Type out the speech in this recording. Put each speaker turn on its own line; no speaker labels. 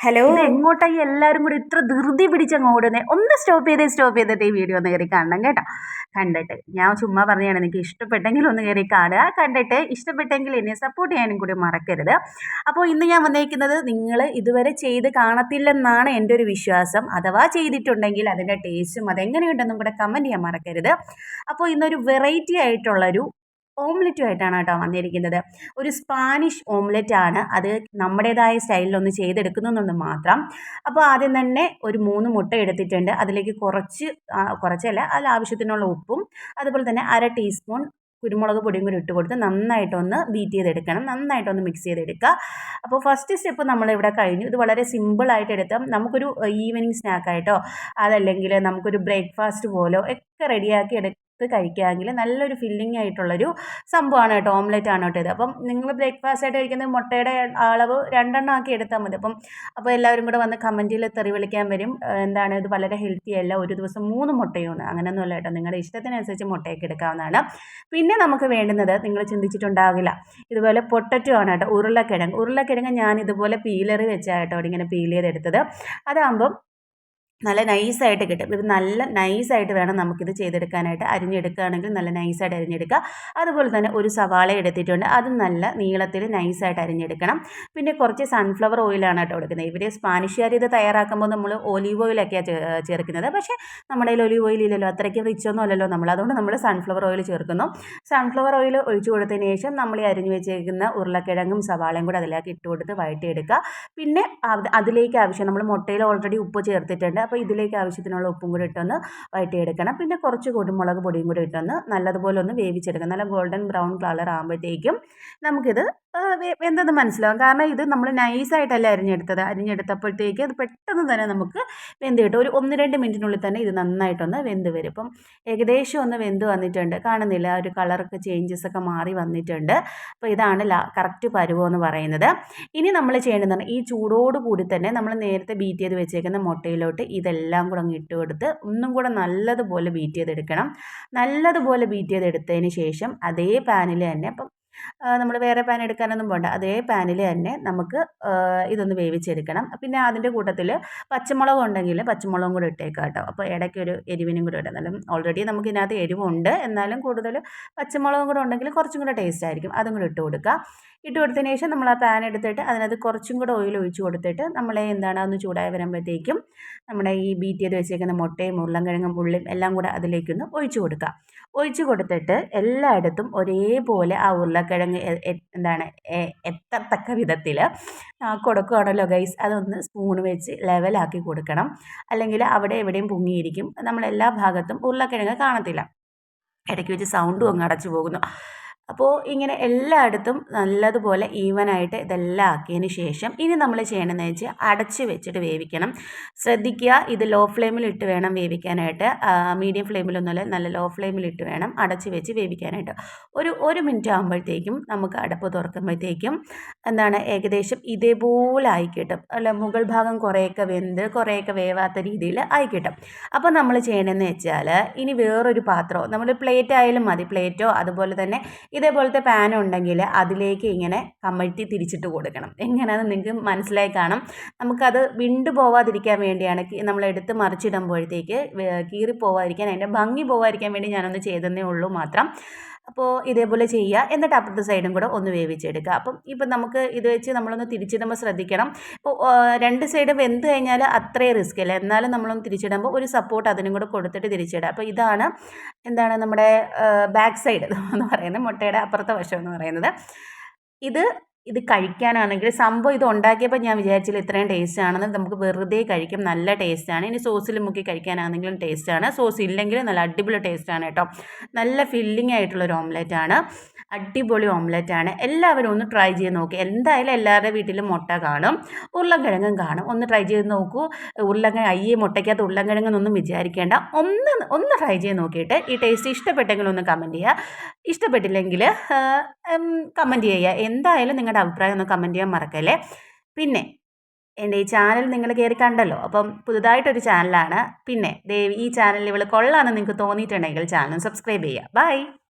Hello എങ്ങോട്ടായി എല്ലാവരും കൂടി ഇത്ര ധൃതി പിടിച്ചങ്ങ് ഓടുന്നേ? ഒന്ന് സ്റ്റോപ്പ് ചെയ്തേ സ്റ്റോപ്പ് ചെയ്തിട്ട് ഈ വീഡിയോ ഒന്ന് കയറി കാണണം കേട്ടോ. കണ്ടിട്ട്. ഞാൻ ചുമ്മാ പറഞ്ഞാണ് എനിക്ക് ഇഷ്ടപ്പെട്ടെങ്കിൽ ഒന്ന് കയറി കാണുക. കണ്ടിട്ട് ഇഷ്ടപ്പെട്ടെങ്കിൽ എന്നെ സപ്പോർട്ട് ചെയ്യാനും കൂടി മറക്കരുത്. അപ്പോൾ ഇന്ന് ഞാൻ വന്നേക്കുന്നത് നിങ്ങൾ ഇതുവരെ ചെയ്ത് കാണത്തില്ലെന്നാണ് എന്റെ ഒരു വിശ്വാസം. അഥവാ ചെയ്തിട്ടുണ്ടെങ്കിൽ അതിന്റെ ടേസ്റ്റും അതെങ്ങനെയുണ്ടെന്നും കൂടെ കമന്റ് ചെയ്യാൻ മറക്കരുത്. അപ്പോൾ ഇന്നൊരു വെറൈറ്റി ആയിട്ടുള്ളൊരു ഓംലെറ്റുമായിട്ടാണ് കേട്ടോ വന്നിരിക്കുന്നത്. ഒരു സ്പാനിഷ് ഓംലെറ്റ് ആണ്. അത് നമ്മുടേതായ സ്റ്റൈലിലൊന്ന് ചെയ്തെടുക്കുന്നുണ്ട് മാത്രം. അപ്പോൾ ആദ്യം തന്നെ ഒരു മൂന്ന് മുട്ട എടുത്തിട്ടുണ്ട്. അതിലേക്ക് കുറച്ച് കുറച്ചല്ല അതിൽ ആവശ്യത്തിനുള്ള ഉപ്പും അതുപോലെ തന്നെ അര ടീസ്പൂൺ കുരുമുളക് പൊടിയും കൂടി ഇട്ട് കൊടുത്ത് നന്നായിട്ടൊന്ന് ബീറ്റ് ചെയ്തെടുക്കണം. നന്നായിട്ടൊന്ന് മിക്സ് ചെയ്തെടുക്കുക. അപ്പോൾ ഫസ്റ്റ് സ്റ്റെപ്പ് നമ്മളിവിടെ കഴിഞ്ഞു. ഇത് വളരെ സിമ്പിളായിട്ട് എടുത്താൽ നമുക്കൊരു ഈവനിങ് സ്നാക്കായിട്ടോ അതല്ലെങ്കിൽ നമുക്കൊരു ബ്രേക്ക്ഫാസ്റ്റ് പോലോ ഒക്കെ റെഡിയാക്കി എടുക്കാം കഴിക്കുകയാണെങ്കിൽ നല്ലൊരു ഫില്ലിംഗ് ആയിട്ടുള്ളൊരു സംഭവമാണ് കേട്ടോ ഓംലെറ്റ് ആണ് കേട്ടോ ഇത്. അപ്പം നിങ്ങൾ ബ്രേക്ക്ഫാസ്റ്റ് ആയിട്ട് കഴിക്കുന്നത് മുട്ടയുടെ അളവ് രണ്ടെണ്ണം ആക്കി എടുത്താൽ മതി. അപ്പം അപ്പോൾ എല്ലാവരും കൂടെ വന്ന് കമന്റിൽ തെറി വിളിക്കാൻ വരും. എന്താണ് ഇത് വളരെ ഹെൽത്തി അല്ല ഒരു ദിവസം മൂന്ന് മുട്ടയാണ് അങ്ങനെയൊന്നുമല്ല കേട്ടോ. നിങ്ങളുടെ ഇഷ്ടത്തിനനുസരിച്ച് മുട്ടയൊക്കെ എടുക്കാവുന്നതാണ്. പിന്നെ നമുക്ക് വേണ്ടുന്നത് നിങ്ങൾ ചിന്തിച്ചിട്ടുണ്ടാവില്ല. ഇതുപോലെ പൊട്ടറ്റോ ആണ് കേട്ടോ ഉരുളക്കിഴങ്ങ്. ഉരുളക്കിഴങ്ങ് ഞാൻ ഇതുപോലെ പീലറി വെച്ചാട്ടോ ഇങ്ങനെ പീൽ ചെയ്തെടുത്തത്. അതാകുമ്പം നല്ല നൈസായിട്ട് കിട്ടും. ഇത് നല്ല നൈസായിട്ട് വേണം നമുക്കിത് ചെയ്തെടുക്കാനായിട്ട്. അരിഞ്ഞെടുക്കുകയാണെങ്കിൽ നല്ല നൈസായിട്ട് അരിഞ്ഞെടുക്കുക. അതുപോലെ തന്നെ ഒരു സവാള എടുത്തിട്ടുണ്ട്. അത് നല്ല നീളത്തിൽ നൈസായിട്ട് അരിഞ്ഞെടുക്കണം. പിന്നെ കുറച്ച് സൺഫ്ലവർ ഓയിലാണ് കേട്ടോ കൊടുക്കുന്നത്. ഇവർ സ്പാനിഷുകാർ ഇത് തയ്യാറാക്കുമ്പോൾ നമ്മൾ ഒലീവ് ഓയിലൊക്കെയാണ് ചേർക്കുന്നത്. പക്ഷേ നമ്മുടെ കയ്യിൽ ഒലീവ് ഓയിൽ ഇല്ലല്ലോ. അത്രയ്ക്ക് റിച്ച് ഒന്നും അല്ലല്ലോ നമ്മൾ അതുകൊണ്ട് നമ്മൾ സൺഫ്ലവർ ഓയിൽ ചേർക്കുന്നു. സൺഫ്ലവർ ഓയിൽ ഒഴിച്ചു കൊടുത്തതിന് ശേഷം നമ്മൾ ഈ അരിഞ്ഞു വെച്ചേക്കുന്ന ഉരുളക്കിഴങ്ങും സവാളയും കൂടെ അതിലേക്ക് ഇട്ട് കൊടുത്ത് വഴറ്റിയെടുക്കുക. പിന്നെ അതിലേക്ക് ആവശ്യം നമ്മൾ മുട്ടയിൽ ഓൾറെഡി ഉപ്പ് ചേർത്തിട്ടുണ്ട്. അപ്പോൾ ഇതിലേക്ക് ആവശ്യത്തിനുള്ള ഉപ്പും കൂടി ഇട്ടൊന്ന് വഴറ്റിയെടുക്കണം. പിന്നെ കുറച്ച് കുരുമുളക് പൊടിയും കൂടി ഇട്ടൊന്ന് നല്ലതുപോലെ ഒന്ന് വേവിച്ചെടുക്കണം. നല്ല ഗോൾഡൻ ബ്രൗൺ കളർ ആകുമ്പോഴത്തേക്കും നമുക്കിത് എന്തെന്ന് മനസ്സിലാവും. കാരണം ഇത് നമ്മൾ നൈസായിട്ടല്ല അരിഞ്ഞെടുത്തത്. അരിഞ്ഞെടുത്തപ്പോഴത്തേക്ക് അത് പെട്ടെന്ന് തന്നെ നമുക്ക് വെന്ത് കിട്ടും. ഒരു ഒന്ന് രണ്ട് മിനിറ്റിനുള്ളിൽ തന്നെ ഇത് നന്നായിട്ടൊന്ന് വെന്ത് വരും. ഇപ്പം ഏകദേശം ഒന്ന് വെന്ത് വന്നിട്ടുണ്ട്. കാണുന്നില്ല. ഒരു കളറൊക്കെ ചേഞ്ചസ് ഒക്കെ മാറി വന്നിട്ടുണ്ട്. അപ്പോൾ ഇതാണ് ലാ കറക്റ്റ് പരുവം എന്ന് പറയുന്നത്. ഇനി നമ്മൾ ചെയ്യേണ്ടതാണ് ഈ ചൂടോട് കൂടി തന്നെ നമ്മൾ നേരത്തെ ബീറ്റ് ചെയ്ത് വെച്ചേക്കുന്ന മുട്ടയിലോട്ട് ഇതെല്ലാം കൂടെ അങ്ങ് ഇട്ട് കൊടുത്ത് ഒന്നും കൂടെ നല്ലതുപോലെ ബീറ്റ് ചെയ്തെടുക്കണം. നല്ലതുപോലെ ബീറ്റ് ചെയ്തെടുത്തതിന് ശേഷം അതേ പാനിൽ തന്നെ അപ്പം നമ്മൾ വേറെ പാൻ എടുക്കാനൊന്നും പോകണ്ട അതേ പാനിൽ തന്നെ നമുക്ക് ഇതൊന്ന് വേവിച്ചെടുക്കണം. പിന്നെ അതിന്റെ കൂട്ടത്തിൽ പച്ചമുളക് ഉണ്ടെങ്കിൽ പച്ചമുളകും കൂടെ ഇട്ടേക്കാം കേട്ടോ അപ്പോൾ ഇടയ്ക്ക് ഒരു എരിവിനും കൂടെ ഇടാം. എന്നാലും ഓൾറെഡി നമുക്ക് ഇതിനകത്ത് എരിവുണ്ട്. എന്നാലും കൂടുതൽ പച്ചമുളകും കൂടെ ഉണ്ടെങ്കിൽ കുറച്ചും കൂടെ ടേസ്റ്റ് ആയിരിക്കും. അതും കൂടെ ഇട്ട് കൊടുക്കുക ഇട്ട് കൊടുത്തതിന് ശേഷം നമ്മൾ ആ പാൻ എടുത്തിട്ട് അതിനകത്ത് കുറച്ചും കൂടെ ഓയിൽ ഒഴിച്ച് കൊടുത്തിട്ട് നമ്മളെ എന്താണ് ഒന്ന് ചൂടായി വരുമ്പോഴത്തേക്കും നമ്മുടെ ഈ ബീറ്റ് ചെയ്ത് വെച്ചേക്കുന്ന മുട്ടയും ഉരുളൻകിഴങ്ങും ഉള്ളിയും എല്ലാം കൂടെ അതിലേക്കൊന്ന് ഒഴിച്ചു കൊടുക്കുക ഒഴിച്ചു കൊടുത്തിട്ട് എല്ലായിടത്തും ഒരേപോലെ ആ ഉരുളക്കിഴങ്ങ് എന്താണ് എത്തത്തക്ക വിധത്തിൽ കൊടുക്കുകയാണല്ലോ ഗൈസ് അതൊന്ന് സ്പൂൺ വെച്ച് ലെവലാക്കി കൊടുക്കണം. അല്ലെങ്കിൽ അവിടെ എവിടെയും പൊങ്ങിയിരിക്കും. നമ്മളെല്ലാ ഭാഗത്തും ഉരുളക്കിഴങ്ങ് കാണത്തില്ല. ഇടയ്ക്ക് വെച്ച് സൗണ്ടും അങ്ങ് അടച്ചു പോകുന്നു. അപ്പോൾ ഇങ്ങനെ എല്ലായിടത്തും നല്ലതുപോലെ ഈവനായിട്ട് ഇതെല്ലാം ആക്കിയതിന് ശേഷം ഇനി നമ്മൾ ചെയ്യണമെന്ന് വെച്ചാൽ അടച്ച് വെച്ചിട്ട് വേവിക്കണം. ശ്രദ്ധിക്കുക ഇത് ലോ ഫ്ലെയിമിലിട്ട് വേണം വേവിക്കാനായിട്ട്. മീഡിയം ഫ്ലെയിമിലൊന്നുമല്ല നല്ല ലോ ഫ്ലെയിമിലിട്ട് വേണം അടച്ച് വെച്ച് വേവിക്കാനായിട്ട്. ഒരു ഒരു മിനിറ്റ് ആകുമ്പോഴത്തേക്കും നമുക്ക് അടപ്പ് തുറക്കുമ്പോഴത്തേക്കും എന്താണ് ഏകദേശം ഇതേപോലെ ആയി കിട്ടും അല്ല മുകൾ ഭാഗം കുറേയൊക്കെ വെന്ത് കുറേയൊക്കെ വേവാത്ത രീതിയിൽ ആയിക്കിട്ടും. അപ്പോൾ നമ്മൾ ചെയ്യണമെന്ന് വെച്ചാൽ ഇനി വേറൊരു പാത്രമോ നമ്മൾ പ്ലേറ്റ് ആയാലും മതി പ്ലേറ്റോ അതുപോലെ തന്നെ ഇതേപോലത്തെ പാൻ ഉണ്ടെങ്കിൽ അതിലേക്ക് ഇങ്ങനെ കമഴ്ത്തി തിരിച്ചിട്ട് കൊടുക്കണം. എങ്ങനെയാണെന്ന് നിങ്ങൾക്ക് മനസ്സിലായി കാണും. നമുക്കത് വിണ്ടു പോവാതിരിക്കാൻ വേണ്ടിയാണ് നമ്മൾ എടുത്ത് മറിച്ചിടുമ്പോഴത്തേക്ക് കീറി പോവാതിരിക്കാൻ അതിന്റെ ഭംഗി പോവാതിരിക്കാൻ വേണ്ടി ഞാനൊന്ന് ചെയ്തതേ ഉള്ളൂ മാത്രം. അപ്പോൾ ഇതേപോലെ ചെയ്യുക. എന്നിട്ട് അപ്പുറത്തെ സൈഡും കൂടെ ഒന്ന് വേവിച്ചെടുക്കുക. അപ്പം ഇപ്പം നമുക്ക് ഇത് വെച്ച് നമ്മളൊന്ന് തിരിച്ചിടുമ്പോൾ ശ്രദ്ധിക്കണം. ഇപ്പോൾ രണ്ട് സൈഡ് വെന്ത് കഴിഞ്ഞാൽ അത്രയും റിസ്ക് അല്ല? എന്നാലും നമ്മളൊന്ന് തിരിച്ചിടുമ്പോൾ ഒരു സപ്പോർട്ട് അതിനും കൂടെ കൊടുത്തിട്ട് തിരിച്ചിടുക. അപ്പോൾ ഇതാണ് എന്താണ് നമ്മുടെ ബാക്ക് സൈഡ് എന്ന് പറയുന്നത്. മുട്ടയുടെ അപ്പുറത്തെ വശം എന്ന് പറയുന്നത്. ഇത് ഇത് കഴിക്കാനാണെങ്കിൽ സംഭവം ഇത് ഉണ്ടാക്കിയപ്പോൾ ഞാൻ വിചാരിച്ചില്ല ഇത്രയും ടേസ്റ്റ് ആണെന്ന്. നമുക്ക് വെറുതെ കഴിക്കും. നല്ല ടേസ്റ്റാണ് ഇനി സോസിൽ മുക്കി കഴിക്കാനാണെങ്കിലും ആണ്. സോസ് ഇല്ലെങ്കിൽ നല്ല അടിപൊളി ടേസ്റ്റ് ആണ് കേട്ടോ. നല്ല ഫില്ലിംഗ് ആയിട്ടുള്ളൊരു ആണ്. അടിപൊളി ഓംലെറ്റ് ആണ്. എല്ലാവരും ഒന്ന് ട്രൈ ചെയ്ത് നോക്കി. എന്തായാലും എല്ലാവരുടെ വീട്ടിലും മുട്ട കാണും. ഉരുളക്കിഴങ്ങും കാണും. ഒന്ന് ട്രൈ ചെയ്ത് നോക്കൂ. ഉരുളക്കിഴങ്ങ് അയ്യേ മുട്ടയ്ക്കകത്ത് ഉരുളക്കിഴങ്ങെന്നൊന്നും വിചാരിക്കേണ്ട. ഒന്ന് ഒന്ന് ട്രൈ ചെയ്ത് നോക്കിയിട്ട് ഈ ടേസ്റ്റ് ഇഷ്ടപ്പെട്ടെങ്കിൽ ഒന്ന് കമന്റ് ചെയ്യുക. ഇഷ്ടപ്പെട്ടില്ലെങ്കിൽ കമന്റ് ചെയ്യുക. എന്തായാലും നിങ്ങളുടെ അഭിപ്രായം ഒന്ന് കമന്റ് ചെയ്യാൻ മറക്കല്ലേ? പിന്നെ എന്റെ ഈ ചാനൽ നിങ്ങൾ കയറി കണ്ടല്ലോ അപ്പം പുതുതായിട്ടൊരു ചാനലാണ് പിന്നെ ദേവി ഈ ചാനലിൽ ഇവൾ കൊള്ളാമെന്ന് നിങ്ങൾക്ക് തോന്നിയിട്ടുണ്ടെങ്കിൽ ചാനൽ സബ്സ്ക്രൈബ് ചെയ്യുക. ബൈ